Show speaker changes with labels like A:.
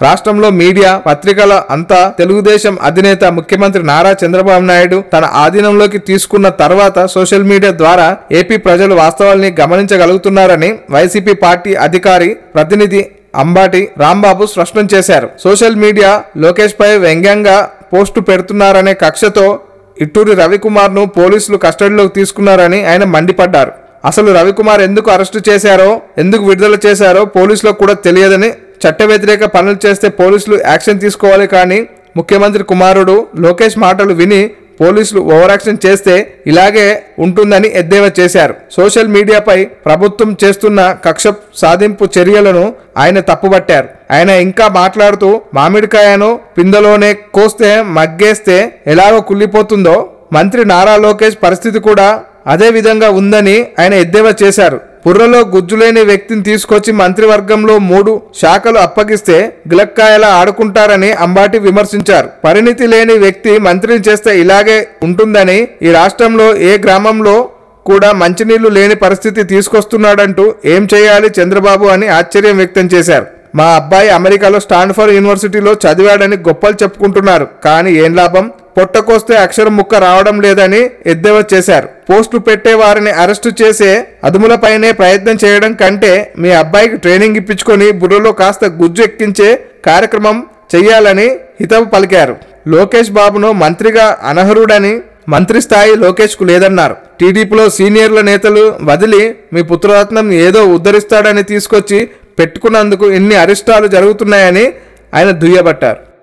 A: రాష్ట్రంలో మీడియా పత్రికల అంతా తెలుగుదేశం అధినేత ముఖ్యమంత్రి నారా చంద్రబాబు నాయుడు తన ఆధీనంలోకి తీసుకున్న తర్వాత సోషల్ మీడియా ద్వారా ఏపీ ప్రజలు వాస్తవాల్ని గమనించగలుగుతున్నారని వైసీపీ పార్టీ అధికారి ప్రతినిధి అంబాటి రాంబాబు స్పష్టం చేశారు. సోషల్ మీడియా లోకేష్ పై వ్యంగ్యంగా పోస్టు పెడుతున్నారనే కక్షతో ఇట్టూరి రవికుమార్ను పోలీసులు కస్టడీలోకి తీసుకున్నారని ఆయన మండిపడ్డారు. అసలు రవికుమార్ ఎందుకు అరెస్టు చేశారో ఎందుకు విడుదల చేశారో పోలీసులకు కూడా తెలియదని చట్ట వ్యతిరేక పనులు చేస్తే పోలీసులు యాక్షన్ తీసుకోవాలి కానీ ముఖ్యమంత్రి కుమారుడు లోకేష్ మాటలు విని పోలీసులు ఓవర్ యాక్షన్ చేస్తే ఇలాగే ఉంటుందని ఎద్దేవా చేశారు. సోషల్ మీడియాపై ప్రభుత్వం చేస్తున్న కక్ష సాధింపు చర్యలను ఆయన తప్పుబట్టారు. ఆయన ఇంకా మాట్లాడుతూ మామిడికాయను పిందలోనే కోస్తే మగ్గేస్తే ఎలాగో కుళ్ళిపోతుందో మంత్రి నారా లోకేష్ పరిస్థితి కూడా అదే విధంగా ఉందని ఆయన ఎద్దేవా చేశారు. బుర్రలో గుజ్జులేని వ్యక్తిని తీసుకొచ్చి మంత్రివర్గంలో మూడు శాఖలు అప్పగిస్తే గిలక్కాయలా ఆడుకుంటారని అంబాటి విమర్శించారు. పరిణితి లేని వ్యక్తి మంత్రిని చేస్తే ఇలాగే ఉంటుందని ఈ రాష్ట్రంలో ఏ గ్రామంలో కూడా మంచినీళ్ళు లేని పరిస్థితి తీసుకొస్తున్నాడంటూ ఏం చేయాలి చంద్రబాబు అని ఆశ్చర్యం వ్యక్తం చేశారు. మా అబ్బాయి అమెరికాలో స్టాన్ఫర్డ్ యూనివర్సిటీలో చదివాడని గొప్పలు చెప్పుకుంటున్నారు. కానీ ఏం లాభం? పొట్టకొస్తే అక్షరం ముక్క రావడం లేదని ఎద్దేవా చేశారు. పోస్టు పెట్టే వారిని అరెస్టు చేసే అదుములపైనే ప్రయత్నం చేయడం కంటే మీ అబ్బాయికి ట్రైనింగ్ ఇప్పించుకొని బుర్రలో కాస్త గుజ్జు ఎక్కించే కార్యక్రమం చెయ్యాలని హితవు పలికారు. లోకేష్ బాబును మంత్రిగా అనర్హుడని మంత్రి స్థాయి లోకేష్కు లేదన్నారు. టీడీపీలో సీనియర్ల నేతలు వదిలి మీ పుత్రరత్నం ఏదో ఉద్ధరిస్తాడని తీసుకొచ్చి పెట్టుకున్నందుకు ఇన్ని అరిష్టాలు జరుగుతున్నాయని ఆయన దుయ్యబట్టారు.